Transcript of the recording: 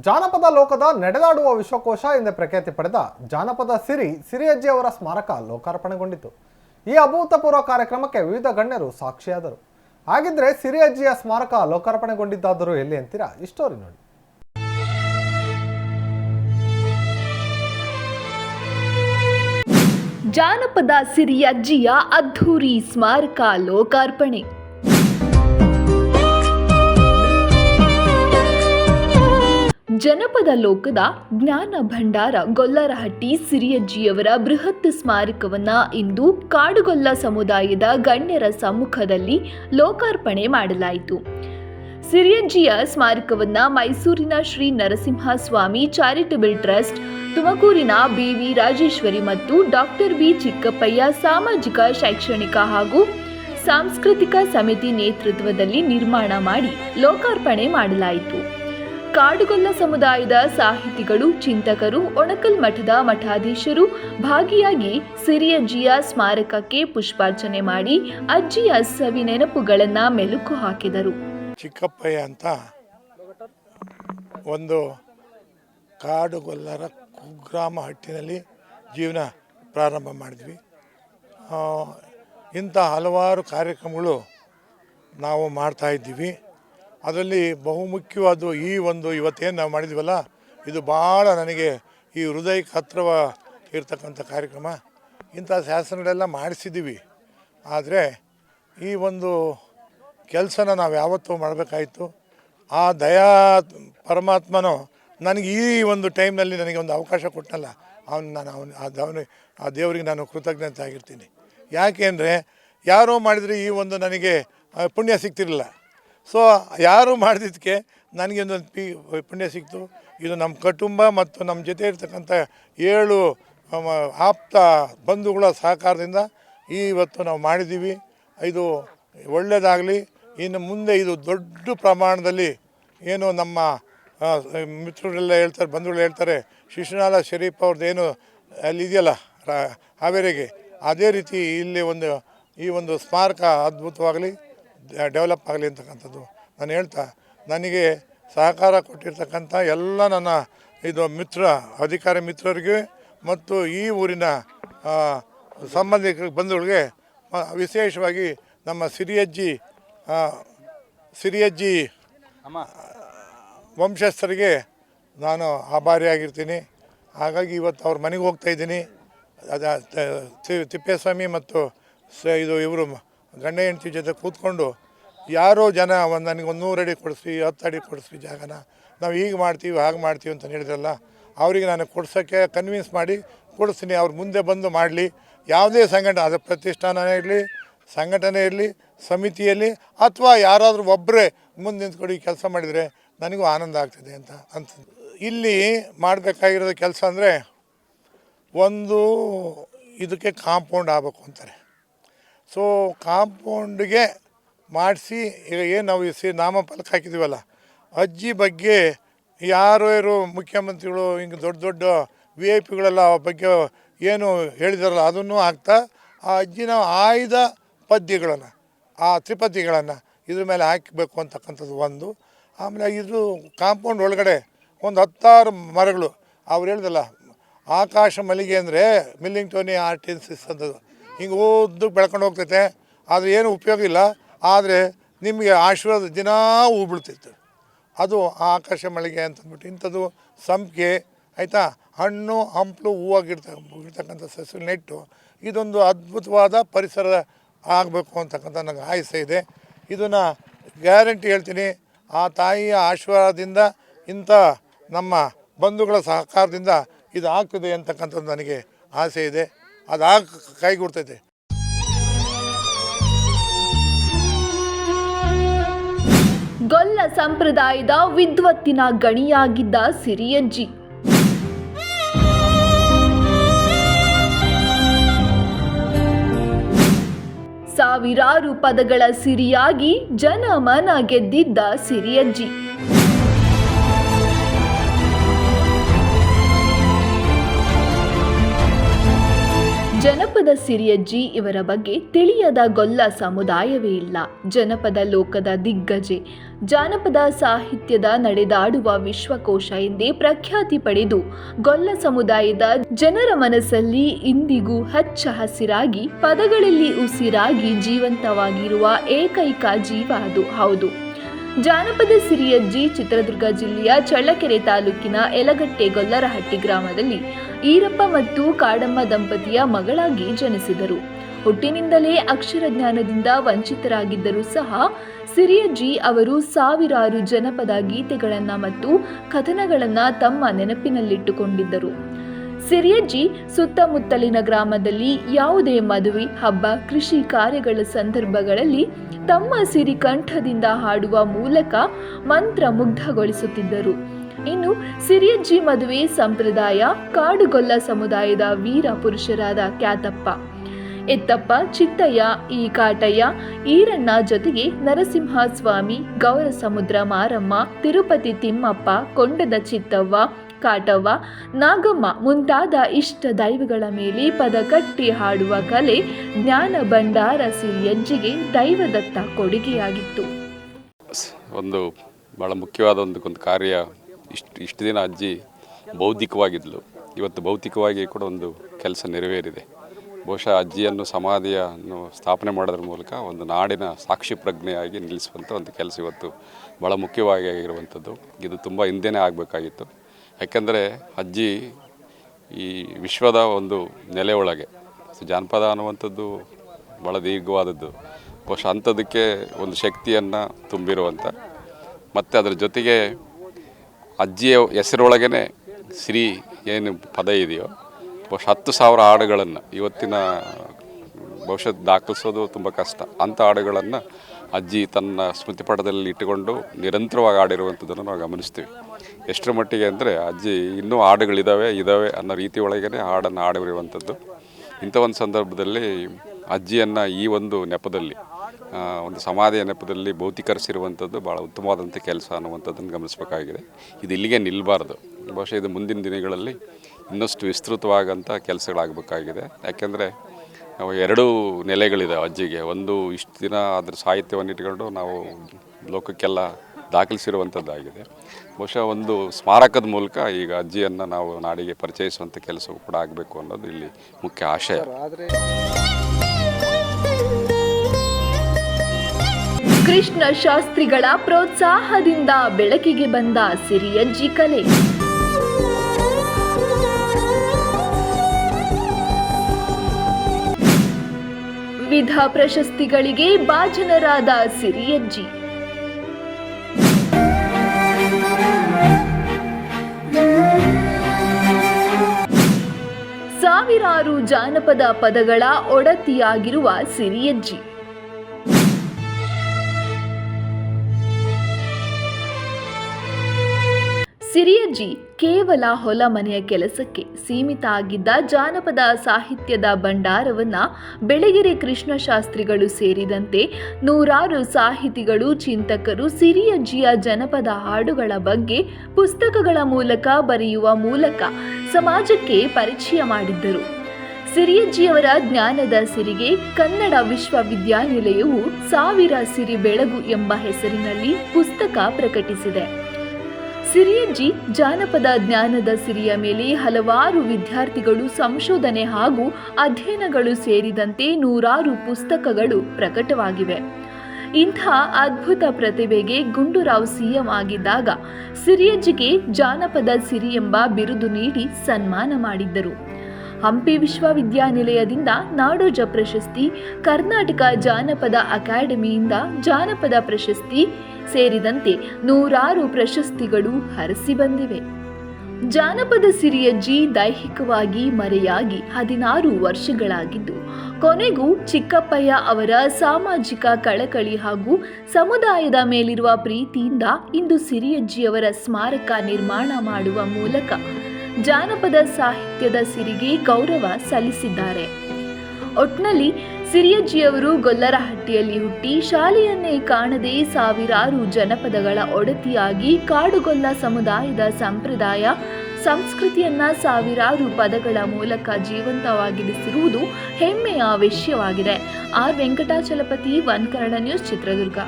ಜಾನಪದ ಲೋಕದ ನಡೆದಾಡುವ ವಿಶ್ವಕೋಶ ಎಂದೇ ಪ್ರಖ್ಯಾತಿ ಪಡೆದ ಜಾನಪದ ಸಿರಿ ಸಿರಿಯಜ್ಜಿಯವರ ಸ್ಮಾರಕ ಲೋಕಾರ್ಪಣೆಗೊಂಡಿತು. ಈ ಅಭೂತಪೂರ್ವ ಕಾರ್ಯಕ್ರಮಕ್ಕೆ ವಿವಿಧ ಗಣ್ಯರು ಸಾಕ್ಷಿಯಾದರು. ಹಾಗಿದ್ರೆ ಸಿರಿಯಜ್ಜಿಯ ಸ್ಮಾರಕ ಲೋಕಾರ್ಪಣೆಗೊಂಡಿದ್ದಾದರೂ ಎಲ್ಲಿ ಅಂತೀರಾ? ಇಷ್ಟೋರಿ ನೋಡಿ. ಜಾನಪದ ಸಿರಿಯಜ್ಜಿಯ ಅದ್ಧೂರಿ ಸ್ಮಾರಕ ಲೋಕಾರ್ಪಣೆ. ಜನಪದ ಲೋಕದ ಜ್ಞಾನ ಭಂಡಾರ ಗೊಲ್ಲರಹಟ್ಟಿ ಸಿರಿಯಜ್ಜಿಯವರ ಬೃಹತ್ ಸ್ಮಾರಕವನ್ನ ಇಂದು ಕಾಡುಗೊಲ್ಲ ಸಮುದಾಯದ ಗಣ್ಯರ ಸಮ್ಮುಖದಲ್ಲಿ ಲೋಕಾರ್ಪಣೆ ಮಾಡಲಾಯಿತು. ಸಿರಿಯಜ್ಜಿಯ ಸ್ಮಾರಕವನ್ನ ಮೈಸೂರಿನ ಶ್ರೀ ನರಸಿಂಹಸ್ವಾಮಿ ಚಾರಿಟಬಲ್ ಟ್ರಸ್ಟ್, ತುಮಕೂರಿನ ಬಿವಿ ರಾಜೇಶ್ವರಿ ಮತ್ತು ಡಾಕ್ಟರ್ ಬಿ. ಚಿಕ್ಕಪ್ಪಯ್ಯ ಸಾಮಾಜಿಕ, ಶೈಕ್ಷಣಿಕ ಹಾಗೂ ಸಾಂಸ್ಕೃತಿಕ ಸಮಿತಿ ನೇತೃತ್ವದಲ್ಲಿ ನಿರ್ಮಾಣ ಮಾಡಿ ಲೋಕಾರ್ಪಣೆ ಮಾಡಲಾಯಿತು. ಕಾಡುಗೊಲ್ಲ ಸಮುದಾಯದ ಸಾಹಿತಿಗಳು, ಚಿಂತಕರು, ಒಣಕಲ್ ಮಠದ ಮಠಾಧೀಶರು ಭಾಗಿಯಾಗಿ ಸಿರಿಯಜ್ಜಿಯ ಸ್ಮಾರಕಕ್ಕೆ ಪುಷ್ಪಾರ್ಚನೆ ಮಾಡಿ ಅಜ್ಜಿಯ ಸವಿ ನೆನಪುಗಳನ್ನ ಮೆಲುಕು ಹಾಕಿದರು. ಚಿಕ್ಕಪ್ಪಯ್ಯ ಅಂತ ಒಂದು ಕಾಡುಗೊಲ್ಲರ ಕುಗ್ರಾಮ ಹಟ್ಟಿನಲ್ಲಿ ಜೀವನ ಪ್ರಾರಂಭ ಮಾಡಿದ್ವಿ. ಇಂಥ ಹಲವಾರು ಕಾರ್ಯಕ್ರಮಗಳು ನಾವು ಮಾಡ್ತಾ ಇದ್ದೀವಿ. ಅದರಲ್ಲಿ ಬಹುಮುಖ್ಯವಾದ ಈ ಒಂದು ಇವತ್ತೇನು ನಾವು ಮಾಡಿದ್ವಲ್ಲ, ಇದು ಭಾಳ ನನಗೆ ಈ ಹೃದಯಕ್ಕೆ ಹತ್ತಿರವ ಇರ್ತಕ್ಕಂಥ ಕಾರ್ಯಕ್ರಮ. ಇಂಥ ಶಾಸನಗಳೆಲ್ಲ ಮಾಡಿಸಿದ್ದೀವಿ. ಆದರೆ ಈ ಒಂದು ಕೆಲಸನ ನಾವು ಯಾವತ್ತೂ ಮಾಡಬೇಕಾಯಿತು. ಆ ದಯಾ ಪರಮಾತ್ಮನೋ ನನಗೆ ಈ ಒಂದು ಟೈಮ್ನಲ್ಲಿ ನನಗೆ ಒಂದು ಅವಕಾಶ ಕೊಟ್ಟನಲ್ಲ, ಅವನು ನಾನು ಅವನು ಆ ದವನಿ ಆ ದೇವರಿಗೆ ನಾನು ಕೃತಜ್ಞತೆ ಆಗಿರ್ತೀನಿ. ಯಾಕೆ ಅಂದರೆ ಯಾರೋ ಮಾಡಿದರೆ ಈ ಒಂದು ನನಗೆ ಪುಣ್ಯ ಸಿಗ್ತಿರಲಿಲ್ಲ. ಸೊ ಯಾರು ಮಾಡಿದ್ದಕ್ಕೆ ನನಗೆ ಒಂದು ಪಿ ಪುಣ್ಯ ಸಿಕ್ತು. ಇದು ನಮ್ಮ ಕುಟುಂಬ ಮತ್ತು ನಮ್ಮ ಜೊತೆ ಇರ್ತಕ್ಕಂಥ ಏಳು ಆಪ್ತ ಬಂಧುಗಳ ಸಹಕಾರದಿಂದ ಇವತ್ತು ನಾವು ಮಾಡಿದ್ದೀವಿ. ಇದು ಒಳ್ಳೆಯದಾಗಲಿ ಇನ್ನು ಮುಂದೆ ಇದು ದೊಡ್ಡ ಪ್ರಮಾಣದಲ್ಲಿ ಏನು ನಮ್ಮ ಮಿತ್ರರೆಲ್ಲ ಹೇಳ್ತಾರೆ, ಬಂಧುಗಳು ಹೇಳ್ತಾರೆ, ಶಿಶುನಾಳ ಶರೀಫ್ ಅವ್ರದ್ದೇನು ಅಲ್ಲಿ ಇದೆಯಲ್ಲ, ರಾ- ಹಾವೇರಿಗೆ, ಅದೇ ರೀತಿ ಇಲ್ಲಿ ಒಂದು ಈ ಒಂದು ಸ್ಮಾರಕ ಅದ್ಭುತವಾಗಲಿ. ಡೆವಲಪ್ ಆಗಲಿ ಅಂತಕ್ಕಂಥದ್ದು. ನಾನು ಹೇಳ್ತಾ ನನಗೆ ಸಹಕಾರ ಕೊಟ್ಟಿರ್ತಕ್ಕಂಥ ಎಲ್ಲ ನನ್ನ ಇದು ಮಿತ್ರ ಅಧಿಕಾರಿ ಮಿತ್ರರಿಗೆ ಮತ್ತು ಈ ಊರಿನ ಸಂಬಂಧಿಕರ ಸಂಬಂಧಿಕ ಬಂಧುಗಳಿಗೆ ವಿಶೇಷವಾಗಿ ನಮ್ಮ ಸಿರಿಯಜ್ಜಿ ಸಿರಿಯಜ್ಜಿ ವಂಶಸ್ಥರಿಗೆ ನಾನು ಆಭಾರಿಯಾಗಿರ್ತೀನಿ. ಹಾಗಾಗಿ ಇವತ್ತು ಅವ್ರ ಮನೆಗೆ ಹೋಗ್ತಾ ಇದ್ದೀನಿ. ಅದ ತ- ತಿಪ್ಪೇಸ್ವಾಮಿ ಮತ್ತು ಸ ಇದು ಇವರು ಗಂಡ ಹೆಂಡತಿ ಜೊತೆ ಕೂತ್ಕೊಂಡು ಯಾರೋ ಜನ ಒಂದು ನನಗೆ ಒಂದು ನೂರು ಅಡಿ ಕೊಡಿಸಿ, ಹತ್ತು ಅಡಿ ಕೊಡಿಸಿ ಜಾಗನ. ನಾವು ಹೀಗೆ ಮಾಡ್ತೀವಿ, ಹಾಗೆ ಮಾಡ್ತೀವಿ ಅಂತ ಹೇಳಿದ್ರಲ್ಲ, ಅವರಿಗೆ ನಾನು ಕೊಡ್ಸೋಕ್ಕೆ ಕನ್ವಿನ್ಸ್ ಮಾಡಿ ಕೊಡಿಸ್ತೀನಿ, ಅವ್ರು ಮುಂದೆ ಬಂದು ಮಾಡಲಿ. ಯಾವುದೇ ಸಂಘಟನೆ, ಅದು ಪ್ರತಿಷ್ಠಾನನೇ ಇರಲಿ, ಸಂಘಟನೆ ಇರಲಿ ಸಮಿತಿಯಲ್ಲಿ ಅಥವಾ ಯಾರಾದರೂ ಒಬ್ಬರೇ ಮುಂದೆ ನಿಂತ್ಕೊಂಡು ಕೆಲಸ ಮಾಡಿದರೆ ನನಗೂ ಆನಂದ ಆಗ್ತದೆ ಅಂತ ಅಂತ ಇಲ್ಲಿ ಮಾಡಬೇಕಾಗಿರೋದು ಕೆಲಸ ಅಂದರೆ ಒಂದು ಇದಕ್ಕೆ ಕಾಂಪೌಂಡ್ ಆಗಬೇಕು ಅಂತಾರೆ. ಸೊ ಕಾಂಪೌಂಡ್ಗೆ ಮಾಡಿಸಿ, ಈಗ ಏನು ನಾವು ಸಿ ನಾಮಫಲಕ ಹಾಕಿದ್ದೀವಲ್ಲ ಅಜ್ಜಿ ಬಗ್ಗೆ ಯಾರು ಯಾರು ಮುಖ್ಯಮಂತ್ರಿಗಳು, ಹಿಂಗೆ ದೊಡ್ಡ ದೊಡ್ಡ ವಿ ಐ ಪಿಗಳೆಲ್ಲ ಬಗ್ಗೆ ಏನು ಹೇಳಿದಾರಲ್ಲ, ಅದನ್ನು ಹಾಕ್ತಾ, ಆ ಅಜ್ಜಿನ ಆಯ್ದ ಪದ್ಯಗಳನ್ನು, ಆ ತ್ರಿಪದಿಗಳನ್ನು ಇದ್ರ ಮೇಲೆ ಹಾಕಬೇಕು ಅಂತಕ್ಕಂಥದ್ದು ಒಂದು. ಆಮೇಲೆ ಇದು ಕಾಂಪೌಂಡ್ ಒಳಗಡೆ ಒಂದು ಹತ್ತಾರು ಮರಗಳು, ಅವ್ರು ಹೇಳ್ದಲ್ಲ, ಆಕಾಶ ಮಲ್ಲಿಗೆ ಅಂದರೆ ಮಿಲ್ಲಿಂಗ್ ಟೋನಿ ಆರ್ಟಿನ್ಸಿಸ್ ಅಂತದ್ದು. ಹಿಂಗೆ ಓದ್ದು ಬೆಳ್ಕೊಂಡು ಹೋಗ್ತೈತೆ. ಆದರೆ ಏನು ಉಪಯೋಗ ಇಲ್ಲ. ಆದರೆ ನಿಮಗೆ ಆಶೀರ್ವಾದ ದಿನಾ ಹೂ ಬಿಡ್ತಿತ್ತು ಅದು ಆಕಾಶ ಮಳಿಗೆ ಅಂತಂದ್ಬಿಟ್ಟು ಇಂಥದ್ದು ಸಂಪಿಗೆ, ಆಯಿತಾ? ಹಣ್ಣು, ಹಂಪಲು ಹೂವಾಗಿರ್ತ ಇರ್ತಕ್ಕಂಥ ಸಸ್ಯ ನೆಟ್ಟು ಇದೊಂದು ಅದ್ಭುತವಾದ ಪರಿಸರ ಆಗಬೇಕು ಅಂತಕ್ಕಂಥ ನನಗೆ ಆಸೆ ಇದೆ. ಇದನ್ನು ಗ್ಯಾರಂಟಿ ಹೇಳ್ತೀನಿ. ಆ ತಾಯಿಯ ಆಶೀರ್ವಾದದಿಂದ ಇಂಥ ನಮ್ಮ ಬಂಧುಗಳ ಸಹಕಾರದಿಂದ ಇದು ಆಗ್ತದೆ ಅಂತಕ್ಕಂಥದ್ದು ನನಗೆ ಆಸೆ ಇದೆ. ಅದು ಆಗ ಕೈಗೂಡ್ತೈತೆ ಗೊಲ್ಲ ಸಂಪ್ರದಾಯದ ವಿದ್ವತ್ತಿನ ಗಣಿಯಾಗಿದ್ದ ಸಿರಿಯಜ್ಜಿ ಸಾವಿರಾರು ಪದಗಳ ಸಿರಿಯಾಗಿ ಜನಮನ ಗೆದ್ದಿದ್ದ ಸಿರಿಯಜ್ಜಿ ಜನಪದ ಸಿರಿಯಜ್ಜಿ ಇವರ ಬಗ್ಗೆ ತಿಳಿಯದ ಗೊಲ್ಲ ಸಮುದಾಯವೇ ಇಲ್ಲ. ಜನಪದ ಲೋಕದ ದಿಗ್ಗಜೆ. ಜಾನಪದ ಸಾಹಿತ್ಯದ ನಡೆದಾಡುವ ವಿಶ್ವಕೋಶ ಎಂದೇ ಪ್ರಖ್ಯಾತಿ ಪಡೆದು ಗೊಲ್ಲ ಸಮುದಾಯದ ಜನರ ಮನಸ್ಸಲ್ಲಿ ಇಂದಿಗೂ ಹಚ್ಚ ಹಸಿರಾಗಿ, ಪದಗಳಲ್ಲಿ ಉಸಿರಾಗಿ ಜೀವಂತವಾಗಿರುವ ಏಕೈಕ ಜೀವ ಅದು. ಹೌದು. ಜಾನಪದ ಸಿರಿಯಜ್ಜಿ ಚಿತ್ರದುರ್ಗ ಜಿಲ್ಲೆಯ ಚಳ್ಳಕೆರೆ ತಾಲೂಕಿನ ಯಲಗಟ್ಟೆ ಗೊಲ್ಲರಹಟ್ಟಿ ಗ್ರಾಮದಲ್ಲಿ ಈರಪ್ಪ ಮತ್ತು ಕಾಡಮ್ಮ ದಂಪತಿಯ ಮಗಳಾಗಿ ಜನಿಸಿದರು. ಹುಟ್ಟಿನಿಂದಲೇ ಅಕ್ಷರ ಜ್ಞಾನದಿಂದ ವಂಚಿತರಾಗಿದ್ದರೂ ಸಹ ಸಿರಿಯಜ್ಜಿ ಅವರು ಸಾವಿರಾರು ಜನಪದ ಗೀತೆಗಳನ್ನು ಮತ್ತು ಕಥನಗಳನ್ನು ತಮ್ಮ ನೆನಪಿನಲ್ಲಿಟ್ಟುಕೊಂಡಿದ್ದರು. ಸಿರಿಯಜ್ಜಿ ಸುತ್ತಮುತ್ತಲಿನ ಗ್ರಾಮದಲ್ಲಿ ಯಾವುದೇ ಮದುವೆ, ಹಬ್ಬ, ಕೃಷಿ ಕಾರ್ಯಗಳ ಸಂದರ್ಭಗಳಲ್ಲಿ ತಮ್ಮ ಸಿರಿಕಂಠದಿಂದ ಹಾಡುವ ಮೂಲಕ ಮಂತ್ರ ಮುಗ್ಧಗೊಳಿಸುತ್ತಿದ್ದರು ಇನ್ನು ಸಿರಿಯಜ್ಜಿ ಮದುವೆ ಸಂಪ್ರದಾಯ, ಕಾಡುಗೊಲ್ಲ ಸಮುದಾಯದ ವೀರ ಪುರುಷರಾದ ಕ್ಯಾತಪ್ಪ. ಎತ್ತಪ್ಪ, ಚಿತ್ತಯ್ಯ ಈ ಕಾಟಯ್ಯ ಈರಣ್ಣ ಜೊತೆಗೆ ನರಸಿಂಹಸ್ವಾಮಿ, ಗೌರಸಮುದ್ರ ಮಾರಮ್ಮ, ತಿರುಪತಿ ತಿಮ್ಮಪ್ಪ, ಕೊಂಡದ ಚಿತ್ತವ್ವ, ಕಾಟವ್ವ, ನಾಗಮ್ಮ ಮುಂತಾದ ಇಷ್ಟ ದೈವಗಳ ಮೇಲೆ ಪದ ಕಟ್ಟಿ ಹಾಡುವ ಕಲೆ ಜ್ಞಾನ ಭಂಡಾರ ಸಿರಿಯಜ್ಜಿಗೆ ದೈವದತ್ತ ಕೊಡುಗೆಯಾಗಿತ್ತು. ಒಂದು ಬಹಳ ಮುಖ್ಯವಾದ ಒಂದು ಕಾರ್ಯ ಇಷ್ಟು ಇಷ್ಟು ದಿನ ಅಜ್ಜಿ ಬೌದ್ಧಿಕವಾಗಿದ್ಲು. ಇವತ್ತು ಭೌತಿಕವಾಗಿ ಕೂಡ ಒಂದು ಕೆಲಸ ನೆರವೇರಿದೆ. ಬಹುಶಃ ಅಜ್ಜಿಯನ್ನು ಸಮಾಧಿಯನ್ನು ಸ್ಥಾಪನೆ ಮಾಡೋದ್ರ ಮೂಲಕ ಒಂದು ನಾಡಿನ ಸಾಕ್ಷಿ ಪ್ರಜ್ಞೆಯಾಗಿ ನಿಲ್ಲಿಸುವಂಥ ಒಂದು ಕೆಲಸ ಇವತ್ತು ಭಾಳ ಮುಖ್ಯವಾಗಿ ಆಗಿರುವಂಥದ್ದು. ಇದು ತುಂಬ ಹಿಂದೆನೇ ಆಗಬೇಕಾಗಿತ್ತು. ಯಾಕೆಂದರೆ ಅಜ್ಜಿ ಈ ವಿಶ್ವದ ಒಂದು ನೆಲೆ ಒಳಗೆ ಜಾನಪದ ಅನ್ನುವಂಥದ್ದು ಭಾಳ ದೀರ್ಘವಾದದ್ದು. ಬಹುಶಃ ಅಂಥದ್ದಕ್ಕೆ ಒಂದು ಶಕ್ತಿಯನ್ನು ತುಂಬಿರುವಂಥ, ಮತ್ತು ಅದರ ಜೊತೆಗೆ ಅಜ್ಜಿಯ ಹೆಸರೊಳಗೇ ಶ್ರೀ ಏನು ಪದ ಇದೆಯೋ, ಬಹುಶಃ ಹತ್ತು ಸಾವಿರ ಹಾಡುಗಳನ್ನು ಇವತ್ತಿನ ಬಹುಶಃ ದಾಖಲಿಸೋದು ತುಂಬ ಕಷ್ಟ. ಅಂಥ ಹಾಡುಗಳನ್ನು ಅಜ್ಜಿ ತನ್ನ ಸ್ಮೃತಿಪಟದಲ್ಲಿ ಇಟ್ಟುಕೊಂಡು ನಿರಂತರವಾಗಿ ಆಡಿರುವಂಥದ್ದನ್ನು ನಾವು ಗಮನಿಸ್ತೀವಿ. ಎಷ್ಟರ ಮಟ್ಟಿಗೆ ಅಂದರೆ ಅಜ್ಜಿ ಇನ್ನೂ ಹಾಡುಗಳಿದ್ದಾವೆ ಇದ್ದಾವೆ ಅನ್ನೋ ರೀತಿ ಒಳಗೇ ಹಾಡನ್ನು ಹಾಡಿರುವಂಥದ್ದು. ಇಂಥ ಒಂದು ಸಂದರ್ಭದಲ್ಲಿ ಅಜ್ಜಿಯನ್ನು ಈ ಒಂದು ನೆಪದಲ್ಲಿ ಒಂದು ಸಮಾಧಿಯ ನೆಪದಲ್ಲಿ ಭೌತಿಕರಿಸಿರುವಂಥದ್ದು ಭಾಳ ಉತ್ತಮವಾದಂಥ ಕೆಲಸ ಅನ್ನುವಂಥದ್ದನ್ನು ಗಮನಿಸಬೇಕಾಗಿದೆ. ಇದು ಇಲ್ಲಿಗೆ ನಿಲ್ಲಬಾರ್ದು ಬಹುಶಃ ಇದು ಮುಂದಿನ ದಿನಗಳಲ್ಲಿ ಇನ್ನಷ್ಟು ವಿಸ್ತೃತವಾಗಂಥ ಕೆಲಸಗಳಾಗಬೇಕಾಗಿದೆ. ಯಾಕೆಂದರೆ ಎರಡೂ ನೆಲೆಗಳಿದೆ ಅಜ್ಜಿಗೆ. ಒಂದು ಇಷ್ಟು ದಿನ ಅದರ ಸಾಹಿತ್ಯವನ್ನು ಇಟ್ಕೊಂಡು ನಾವು ಲೋಕಕ್ಕೆಲ್ಲ ದಾಖಲಿಸಿರುವಂಥದ್ದಾಗಿದೆ. ಬಹುಶಃ ಒಂದು ಸ್ಮಾರಕದ ಮೂಲಕ ಈಗ ಅಜ್ಜಿಯನ್ನು ನಾವು ನಾಡಿಗೆ ಪರಿಚಯಿಸುವಂಥ ಕೆಲಸವೂ ಕೂಡ ಆಗಬೇಕು ಅನ್ನೋದು ಇಲ್ಲಿ ಮುಖ್ಯ ಆಶಯ. ಕೃಷ್ಣ ಶಾಸ್ತ್ರಿಗಳ ಪ್ರೋತ್ಸಾಹದಿಂದ ಬೆಳಕಿಗೆ ಬಂದ ಸಿರಿಯಜ್ಜಿ ಕಲೆ. ವಿವಿಧ ಪ್ರಶಸ್ತಿಗಳಿಗೆ ಭಾಜನರಾದ ಸಿರಿಯಜ್ಜಿ. ಸಾವಿರಾರು ಜಾನಪದ ಪದಗಳ ಒಡತಿಯಾಗಿರುವ ಸಿರಿಯಜ್ಜಿ. ಸಿರಿಯಜ್ಜಿ ಕೇವಲ ಹೊಲ ಮನೆಯ ಕೆಲಸಕ್ಕೆ ಸೀಮಿತ ಆಗಿದ್ದ ಜಾನಪದ ಸಾಹಿತ್ಯದ ಭಂಡಾರವನ್ನು ಬೆಳಗೆರೆ ಕೃಷ್ಣಶಾಸ್ತ್ರಿಗಳು ಸೇರಿದಂತೆ ನೂರಾರು ಸಾಹಿತಿಗಳು, ಚಿಂತಕರು ಸಿರಿಯಜ್ಜಿಯ ಜನಪದ ಹಾಡುಗಳ ಬಗ್ಗೆ ಪುಸ್ತಕಗಳ ಮೂಲಕ ಬರೆಯುವ ಮೂಲಕ ಸಮಾಜಕ್ಕೆ ಪರಿಚಯ ಮಾಡಿದ್ದರು. ಸಿರಿಯಜ್ಜಿಯವರ ಜ್ಞಾನದ ಸಿರಿಗೆ ಕನ್ನಡ ವಿಶ್ವವಿದ್ಯಾನಿಲಯವು ಸಾವಿರ ಸಿರಿ ಬೆಳಗು ಎಂಬ ಹೆಸರಿನಲ್ಲಿ ಪುಸ್ತಕ ಪ್ರಕಟಿಸಿದೆ. ಸಿರಿಯಜ್ಜಿ ಜಾನಪದ ಜ್ಞಾನದ ಸಿರಿಯ ಮೇಲೆ ಹಲವಾರು ವಿದ್ಯಾರ್ಥಿಗಳು ಸಂಶೋಧನೆ ಹಾಗೂ ಅಧ್ಯಯನಗಳು ಸೇರಿದಂತೆ ನೂರಾರು ಪುಸ್ತಕಗಳು ಪ್ರಕಟವಾಗಿವೆ. ಇಂಥ ಅದ್ಭುತ ಪ್ರತಿಭೆಗೆ ಗುಂಡೂರಾವ್ ಸಿಎಂ ಆಗಿದ್ದಾಗ ಸಿರಿಯಜ್ಜಿಗೆ ಜಾನಪದ ಸಿರಿ ಎಂಬ ಬಿರುದು ನೀಡಿ ಸನ್ಮಾನ ಮಾಡಿದ್ದರು. ಹಂಪಿ ವಿಶ್ವವಿದ್ಯಾನಿಲಯದಿಂದ ನಾಡೋಜ ಪ್ರಶಸ್ತಿ, ಕರ್ನಾಟಕ ಜಾನಪದ ಅಕಾಡೆಮಿಯಿಂದ ಜಾನಪದ ಪ್ರಶಸ್ತಿ ಸೇರಿದಂತೆ ನೂರಾರು ಪ್ರಶಸ್ತಿಗಳು ಹರಸಿ ಬಂದಿವೆ. ಜಾನಪದ ಸಿರಿಯಜ್ಜಿ ದೈಹಿಕವಾಗಿ ಮರೆಯಾಗಿ ಹದಿನಾರು ವರ್ಷಗಳಾಗಿದ್ದು, ಕೊನೆಗೂ ಚಿಕ್ಕಪ್ಪಯ್ಯ ಅವರ ಸಾಮಾಜಿಕ ಕಳಕಳಿ ಹಾಗೂ ಸಮುದಾಯದ ಮೇಲಿರುವ ಪ್ರೀತಿಯಿಂದ ಇಂದು ಸಿರಿಯಜ್ಜಿಯವರ ಸ್ಮಾರಕ ನಿರ್ಮಾಣ ಮಾಡುವ ಮೂಲಕ ಜಾನಪದ ಸಾಹಿತ್ಯದ ಸಿರಿಗೆ ಗೌರವ ಸಲ್ಲಿಸಿದ್ದಾರೆ. ಒಟ್ನಲ್ಲಿ ಸಿರಿಯಜ್ಜಿಯವರು ಗೊಲ್ಲರಹಟ್ಟಿಯಲ್ಲಿ ಹುಟ್ಟಿ ಶಾಲೆಯನ್ನೇ ಕಾಣದೆ ಸಾವಿರಾರು ಜನಪದಗಳ ಒಡತಿಯಾಗಿ ಕಾಡುಗೊಲ್ಲ ಸಮುದಾಯದ ಸಂಪ್ರದಾಯ, ಸಂಸ್ಕೃತಿಯನ್ನ ಸಾವಿರಾರು ಪದಗಳ ಮೂಲಕ ಜೀವಂತವಾಗಿರಿಸಿರುವುದು ಹೆಮ್ಮೆಯ ವಿಷಯವಾಗಿದೆ. R Venkatachalapathi Kannada news Chitradurga.